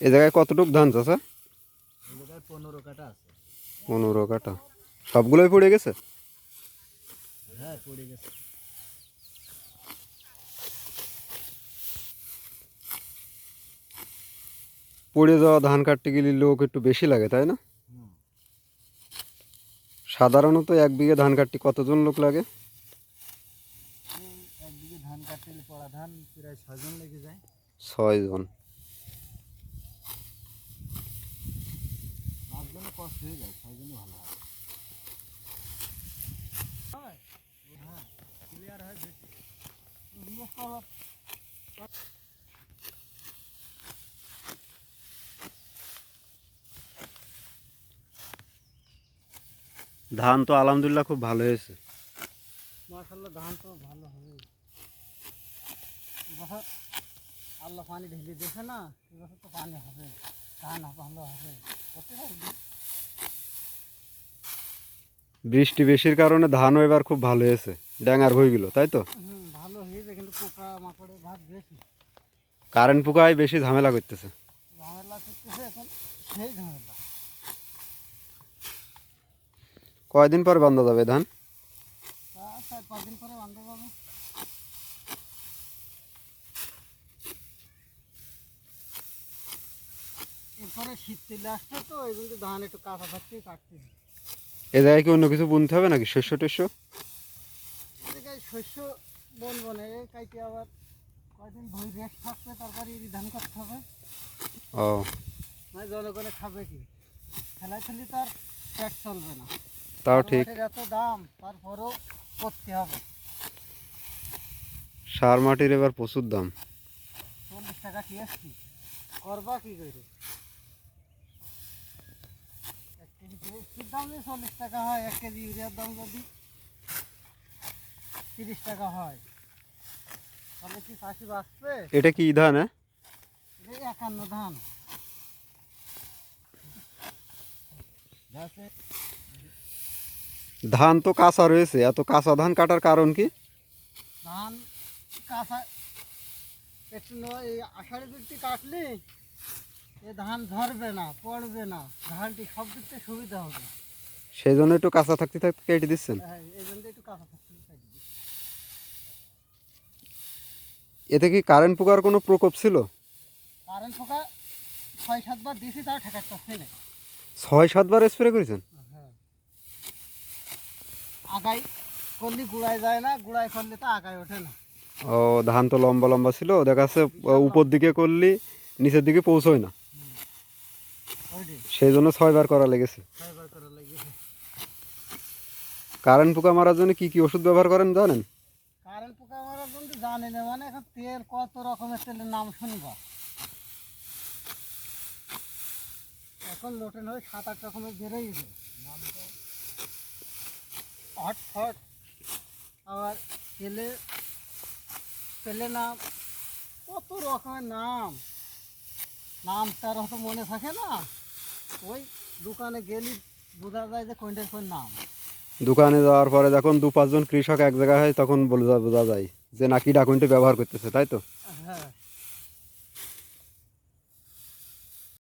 এ জায়গায় কতটুক ধান চাষা? পনেরো কাটা আছে। পনেরো কাটা সবগুলোই পড়ে গেছে? হ্যাঁ পড়ে গেছে। পড়ে যাওয়া ধান কাটতে গেলে লোক একটু বেশি লাগে তাই না? সাধারণত এক বিঘে ধান কাটতে কতজন লোক লাগে? এই একদিকে ধান কাটতে পড়া ধান প্রায় ছজন লেগে যায়। ছয়জন। পাঁচজনে কষ্ট হয়ে যায় ছয়জনই ভালো হয়। হ্যাঁ ক্লিয়ার হয় ধান তো আলহামদুলিল্লাহ খুব ভালো হয়েছে। মাশাল্লাহ ধান তো ভালো হবে এবছর আল্লাহ পানি ঢেলে দিয়েছে না এবছর তো পানি হবে ধান ভালো হবে। বৃষ্টি বেশির কারণে ধানও এবার খুব ভালো হয়েছে। ড্যাঙার হয়ে গেল তাই তো? ভালো হয়েছে কিন্তু পোকা ভাগ বেশি। কারেন্ট পোকায় বেশি ঝামেলা করতেছে। ঝামেলা করতেছে এখন সেই ঝামেলা। কয়দিন পর বান্ধা যাবে ধান? দিন পরে বান্ধব পাবে। এরপরে শীত চলে আসছে তো এই জন্য ধান একটু কাঁচা থাকতেই কাটতে। এ জায়গায় কি অন্য কিছু বুনতে হবে নাকি? শস্য টস্য? শস্য না কাইতে আবার ভুই রেস্ট থাকবে তারপরে ধান করতে হবে। ও। মানে জনগণে খাবে কি? খেলা খেলি তার পেট চলবে না। তাও ঠিক। এত দাম তারপরেও করতে হবে। সার মাটির এবার প্রচুর দাম। চল্লিশ টাকা টিএসপি করবা কি করে এক কেজি টিএসপির দাম যদি চল্লিশ টাকা হয় এক কেজি ইউরিয়ার দাম যদি তিরিশ টাকা হয়। তাহলে কি চাষি বাঁচবে? এটা কি ধান হ্যাঁ? এই একান্ন ধান। ধান তো কাঁচা রয়েছে এত কাঁচা ধান কাটার কারণ কি? ধান কাঁচা একটু আষাঢ়ে দিকটি কাটলে এ ধান ধরবে না পড়বে না ধানটি সব দিক থেকে সুবিধা হবে। সেই জন্য একটু কাঁচা থাকতে থাকতে কেটে দিচ্ছেন? হ্যাঁ এই জন্য একটু কাঁচা থাকতে থাকবে এতে কি কারেন্ট পোকার কোনো প্রকোপ ছিল? কারেন্ট পোকা ছয় সাতবার দিয়েছি তাও ঠেকাতে পারছি না ছয় সাতবার স্প্রে করেছেন? হ্যাঁ। আগাই করলে গুড়ায় যায় না গুড়ায় করলে তো আগায় ওঠে না। ও ধান তো লম্বা লম্বা ছিল দেখা যাচ্ছে উপর দিকে করলি নিচের দিকে পৌঁছয় না। সেই জন্য ছয়বার করা লেগেছে। কারেন্ট পোকা মারার জন্য কি কি ওষুধ ব্যবহার করেন জানেন? কারেন্ট পোকা মারার জন্য জানি না মানে তেল কত রকমের এখন মোটে নয়, সাত বেরোই হট ফট, আবার তেলে নাম কত রকমের নাম? নাম তার হয়তো মনে থাকে না। ওই দোকানে গেলি বোঝা যায় যে কোনটার কোন নাম। দোকানে যাওয়ার পরে যখন দু পাঁচজন কৃষক এক জায়গায় হয় তখন বোঝা বোঝা যায় যে নাকি ডাকুনটি ব্যবহার করতেছে তাই তো? হ্যাঁ।